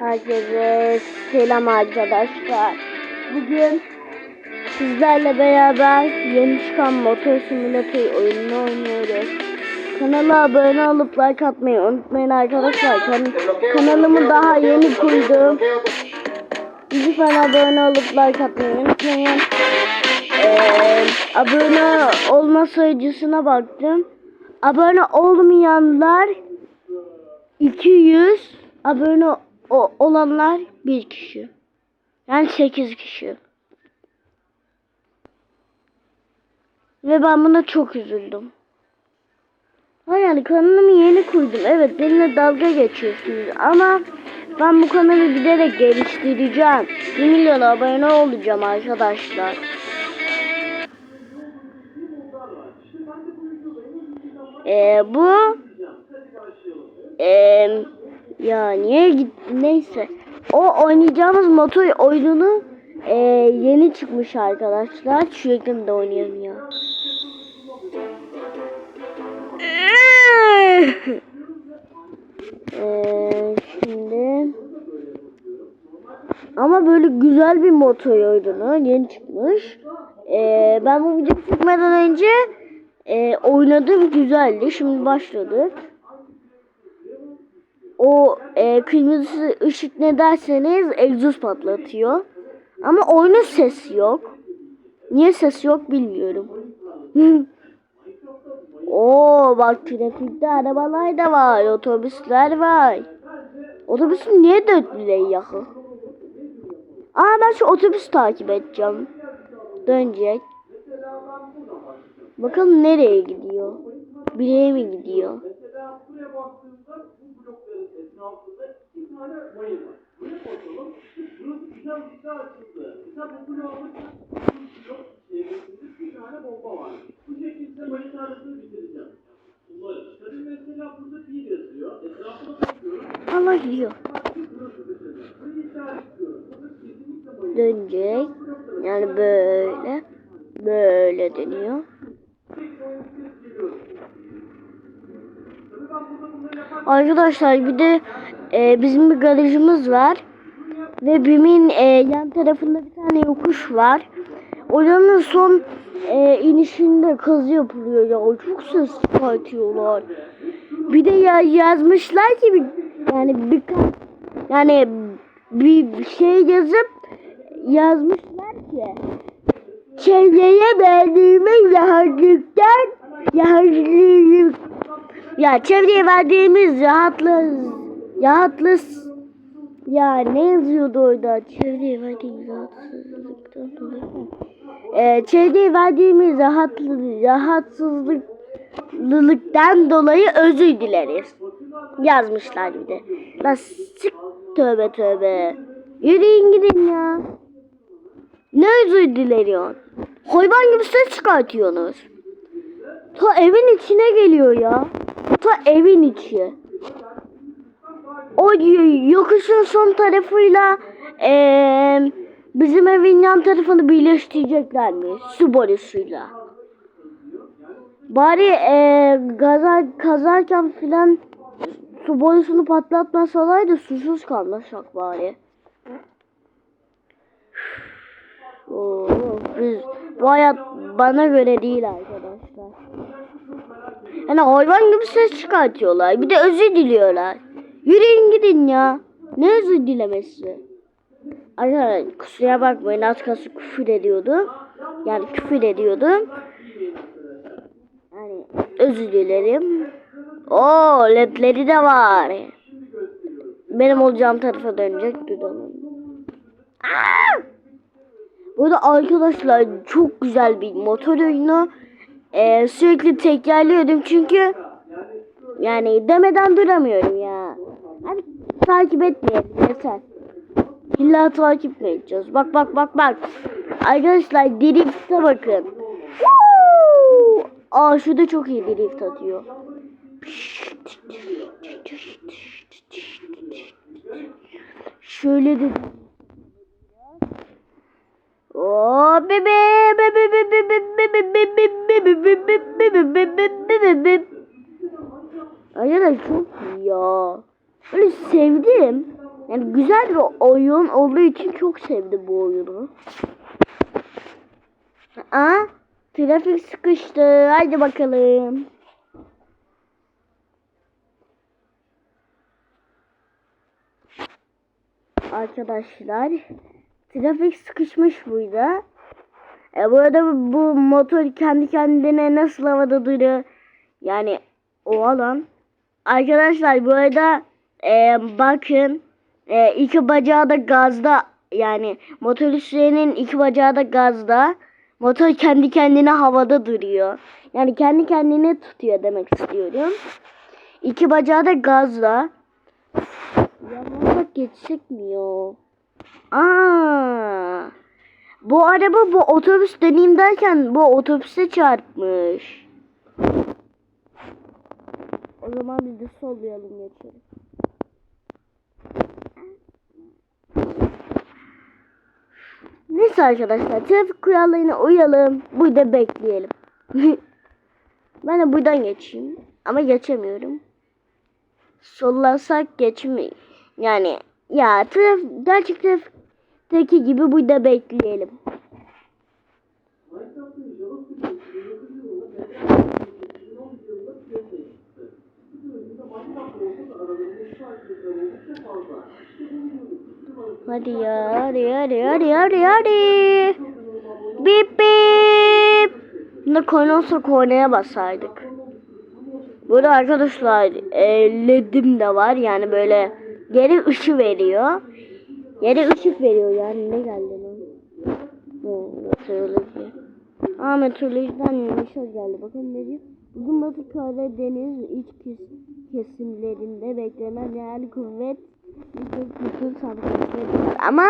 Herkese selam arkadaşlar. Bugün sizlerle beraber yeni çıkan motor simülatör oyununu oynuyoruz. Kanala abone olup like atmayı unutmayın arkadaşlar. Kan- kanalımı daha yeni kurdum. Lütfen abone olup like atmayı unutmayın. Ee, abone olma sayıcısına baktım. Abone olmayanlar 200 abone o- olanlar bir kişi. Yani 8 kişi. Ve ben buna çok üzüldüm. Ha yani kanalımı yeni kurdum. Evet benimle dalga geçiyorsunuz ama ben bu kanalı giderek geliştireceğim. 1 milyon abone olacağım arkadaşlar. Ee, bu ee, ya niye gitti neyse. O oynayacağımız motor oyununu ee, yeni çıkmış arkadaşlar. Şu ekranda oynayalım ya. Ee, şimdi ama böyle güzel bir motor oyunu yeni çıkmış. Ee, ben bu video çıkmadan önce e, oynadım güzeldi. Şimdi başladık. O e, kırmızı ışık ne derseniz egzoz patlatıyor. Ama oyunun sesi yok. Niye ses yok bilmiyorum. Oo bak trafikte arabalar da var, otobüsler var. Otobüsün niye dört bileği yakın? Aa ben şu otobüs takip edeceğim. Dönecek. Bakalım nereye gidiyor? Bileğe mi gidiyor? Mesela buraya baktığımızda bu blokların etrafında iki tane mayın var. Buraya bakalım. Bir şey açıldı. Bloğun bu blok çevresinde bir tane bomba var. Bu şekilde mayın arasını bitireceğim. Bunları çıkarın mesela burada bir yazıyor. Etrafına bakıyorum. Allah gidiyor. Dönecek. Yani böyle. Böyle dönüyor. Arkadaşlar bir de e, bizim bir garajımız var. Ve BİM'in e, yan tarafında bir tane yokuş var. Oranın son e, inişinde kazı yapılıyor ya. Çok ses çıkartıyorlar. Bir de ya yazmışlar ki yani bir yani bir şey yazıp yazmışlar ki çevreye verdiğimiz rahatlıktan rahatlık ya çevreye verdiğimiz rahatlı rahatlı ya ne yazıyordu orada? Çevreye verdiğimiz rahatsızlıktan dolayı. Ee, çevreye verdiğimiz rahatlı rahatsızlıktan dolayı özür dileriz. Yazmışlar bir de. La sık tövbe tövbe. Yürüyün gidin ya. Ne özür dileriyorsun hayvan gibi ses çıkartıyorsunuz. Ta evin içine geliyor ya. Ta evin içi. O yokuşun son tarafıyla eee, bizim evin yan tarafını birleştireceklermiş. Su borusuyla. Bari eee gaza, kazarken filan su borusunu patlatmasalardı susuz kalmasak bari. Biz, bu hayat bana göre değil arkadaşlar. Yani hayvan gibi ses çıkartıyorlar. Bir de özür diliyorlar. Yürüyün gidin ya. Ne özür dilemesi? Arkadaşlar kusura bakmayın az kalsın küfür ediyordum. Yani küfür ediyordum. Yani özür dilerim. Oo ledleri de var. Benim olacağım tarafa dönecek. Dudağım. Burada arkadaşlar çok güzel bir motor oyunu. Ee, sürekli tekrarlıyordum çünkü yani demeden duramıyorum takip etmeyelim yeter. İlla takip mi edeceğiz? Bak bak bak bak. Arkadaşlar drift'e bakın. Aa şurada çok iyi drift atıyor. Şöyle de için çok sevdim bu oyunu. Aa, trafik sıkıştı. Hadi bakalım. Arkadaşlar, trafik sıkışmış burada. E, bu arada bu motor kendi kendine nasıl havada duruyor? Yani o alan. Arkadaşlar bu arada e, bakın e, iki bacağı da gazda yani motor üstlerinin iki bacağı da gazda. Motor kendi kendine havada duruyor. Yani kendi kendine tutuyor demek istiyorum. İki bacağı da gazda. Yanlışlık geçecek mi ya? Aa. Bu araba bu otobüs deneyim derken bu otobüse çarpmış. O zaman biz de sollayalım geçelim. Neyse arkadaşlar trafik kurallarına uyalım. Burada bekleyelim. ben de buradan geçeyim. Ama geçemiyorum. Sollasak geçmi yani ya traf gerçek trafikteki gibi burada bekleyelim. Minecraft'ın JavaScript 2009 yılında beden 2010 yılında piyasaya çıktı. Bu sürecinde Minecraft olsa da aralarındaki farklılıklar oldukça fazla. İşte bu videoda kısım arasında Hadi ya hadi hadi hadi hadi hadi. Bip bip. Bunda korna olsa kornaya basardık. Burada arkadaşlar e, ledim de var yani böyle geri ışık veriyor. Geri ışık veriyor yani ne geldi lan? Meteoroloji. Aa meteorolojiden mesaj geldi. Bakın ne diyor? Bugün Batı Karadeniz iç kes- kesimlerinde beklenen yerel kuvvet Ama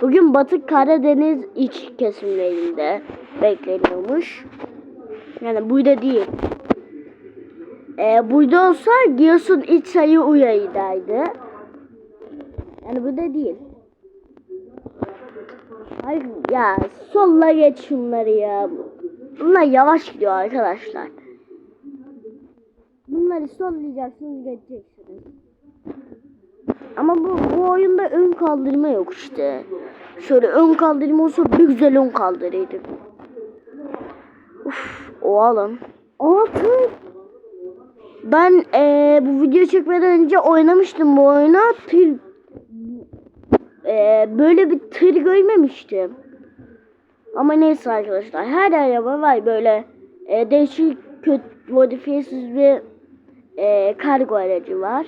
bugün Batı Karadeniz iç kesimlerinde bekleniyormuş. Yani burada değil. Ee, burada olsa Giresun iç sayı uyarıdaydı. Yani burada değil. Hayır ya solla geç şunları ya. Bunlar yavaş gidiyor arkadaşlar. Bunları sollayacaksınız geçeceksiniz. Ama bu, bu oyunda ön kaldırma yok işte. Şöyle ön kaldırma olsa bir güzel ön kaldırıydı. Uf, o alın. Altı. Ben eee, bu video çekmeden önce oynamıştım bu oyunu. Tır, eee, böyle bir tır görmemiştim. Ama neyse arkadaşlar her araba var böyle eee, değişik kötü modifiyesiz bir eee, kargo aracı var.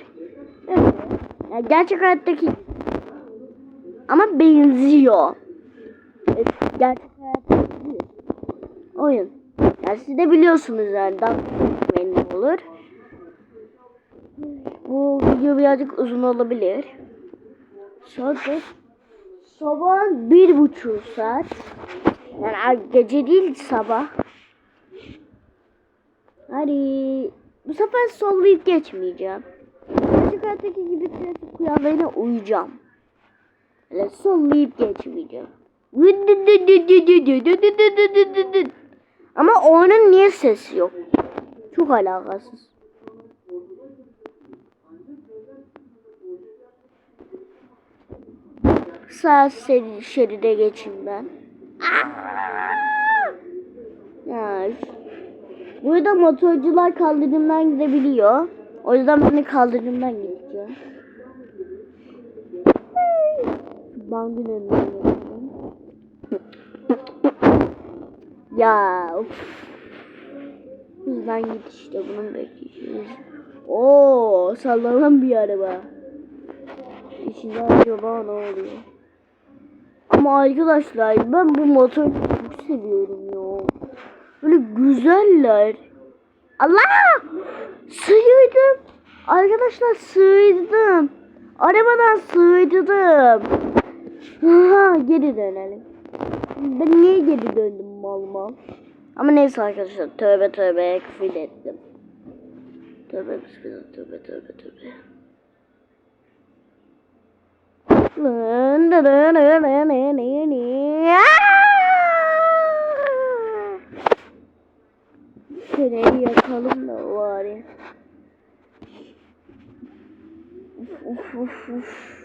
Evet. Yani gerçek hayattaki ama benziyor. Evet, gerçek hayattaki değil. Oyun. Yani siz de biliyorsunuz yani memnun olur. Bu video birazcık uzun olabilir. Saat? Sabah bir buçuk saat. Yani gece değil sabah. Hadi. Bu sefer sollayıp geçmeyeceğim. Hayattaki gibi trafik kurallarına uyacağım. Öyle sollayıp geçmeyeceğim. Ama onun niye sesi yok? Çok alakasız. Sağ şeride geçeyim ben. Ya, burada motorcular kaldırımdan gidebiliyor. O yüzden ben de kaldırımdan gideceğim. Önünden geçeceğim. ya of. Hızdan git işte bunun bekleyeceğiz. Oo sallanan bir araba. İçinde acaba ne oluyor? Ama arkadaşlar ben bu motoru çok seviyorum ya. Böyle güzeller. Allah! Sıyırdım. Arkadaşlar sıyırdım. Arabadan sıyırdım. Ha, geri dönelim. Ben niye geri döndüm mal mal? Ama neyse arkadaşlar tövbe tövbe küfür ettim. Tövbe bismillah tövbe tövbe tövbe. Şurayı yakalım da var ya. Uf uf uf.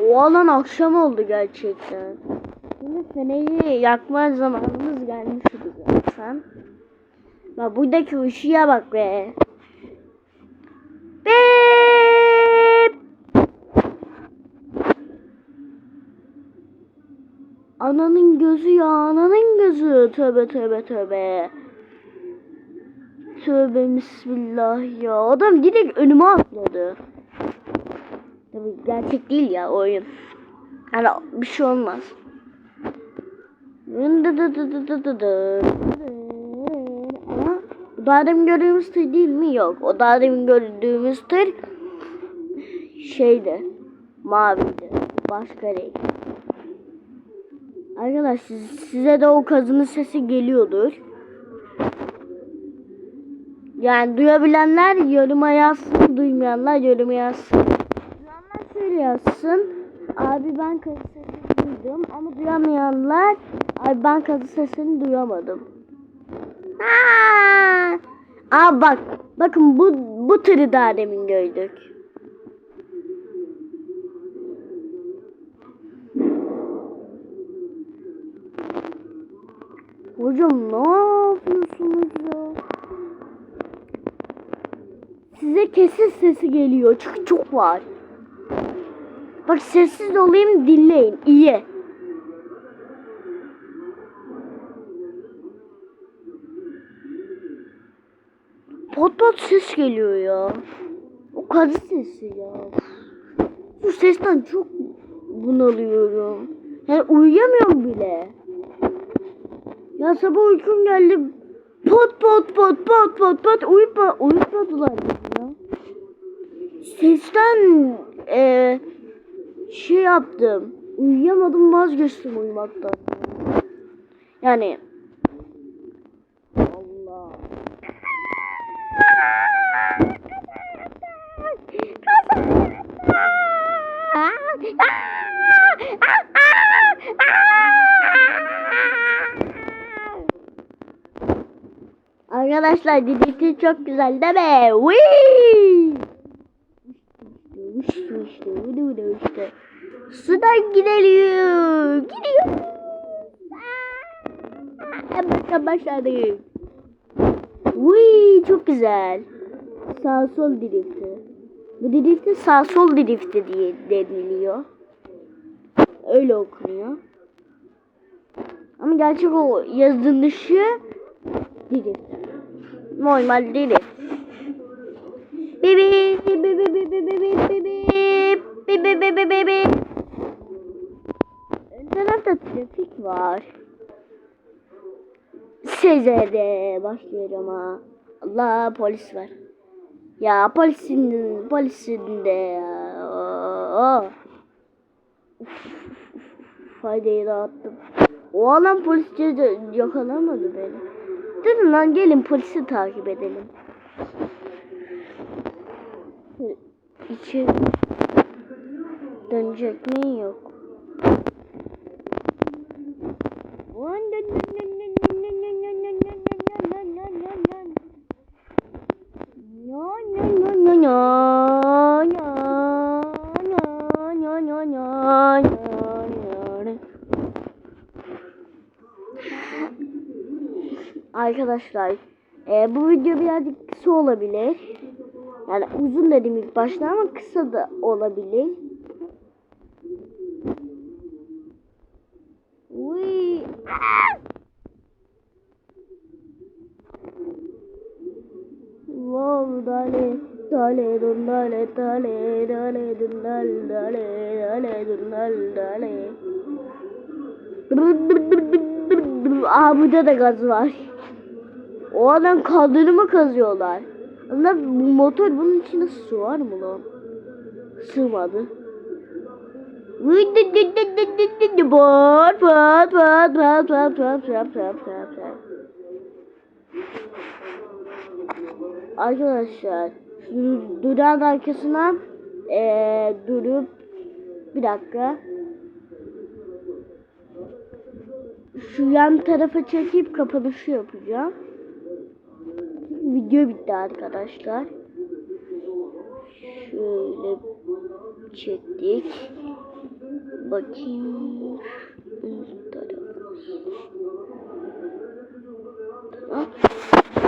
O alan akşam oldu gerçekten. Şimdi feneyi yakma zamanımız gelmiş zaten. Bak buradaki ışığa bak be. Beep. Ananın gözü ya ananın gözü. Tövbe tövbe tövbe. Tövbe bismillah ya. Adam direkt önüme atladı. Gerçek değil ya oyun. Yani bir şey olmaz. Ama daha demin gördüğümüz tır değil mi? Yok. O daha demin gördüğümüz tır şeydi. Maviydi. Başka renk. Arkadaşlar siz- size de o kazının sesi geliyordur. Yani duyabilenler yoruma yazsın, duymayanlar yoruma yazsın. Duyanlar şöyle yazsın. Abi ben kazı sesini duydum ama duyamayanlar abi ben kazı sesini duyamadım. Aa! Aa bak bakın bu bu tırı daha demin gördük. Hocam ne yapıyorsunuz ya? Size kesin sesi geliyor çünkü çok var. Bak sessiz olayım dinleyin iyi. Pot pot ses geliyor ya. O karı sesi ya. Bu sesten çok bunalıyorum. Yani uyuyamıyorum bile. Ya sabah uykum geldi. Pot pot pot pot pot pot uyutma, uyutmadılar. Sesten eee şey yaptım. Uyuyamadım vazgeçtim uyumaktan. Yani Allah. Arkadaşlar didikli çok güzel değil mi? Whee! Uçtu uçtu uçtu uçtu uçtu. Sudan gidiyor. Gidiyor. Hemen başladık. Whee! Çok güzel. Sağ sol drifti. Bu drifti sağ sol drifti diye deniliyor. Öyle okunuyor. Ama gerçek o yazılışı drift. Normal drift. Bibi bibi bibi bibi var. Sezer'de başlıyorum ha. Allah polis var. Ya polisin polisin de ya. Oh. Faydayı dağıttım. O adam polisçi yakalamadı beni. Durun lan gelin polisi takip edelim. İçeri dönecek mi yok. Arkadaşlar e, bu video birazcık kısa olabilir. Yani uzun dedim ilk başta ama kısa da olabilir. Uy. Wow, dale, dale, dun, dale, dale, dale, dun, dale, dale, dale, dun, dale, dale. Aa burada da gaz var. O adam kaldırımı mı kazıyorlar? Onlar bu motor bunun içinde su var mı lan? Sığmadı. Arkadaşlar durağın arkasına eee durup bir dakika şu yan tarafa çekip kapanışı yapacağım. Video bitti arkadaşlar. Şöyle çektik. Bakayım.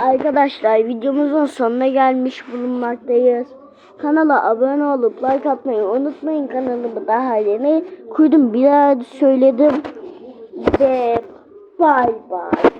Arkadaşlar videomuzun sonuna gelmiş bulunmaktayız. Kanala abone olup like atmayı unutmayın. Kanalımı daha yeni kurdum. Bir daha söyledim. Ve bay bay.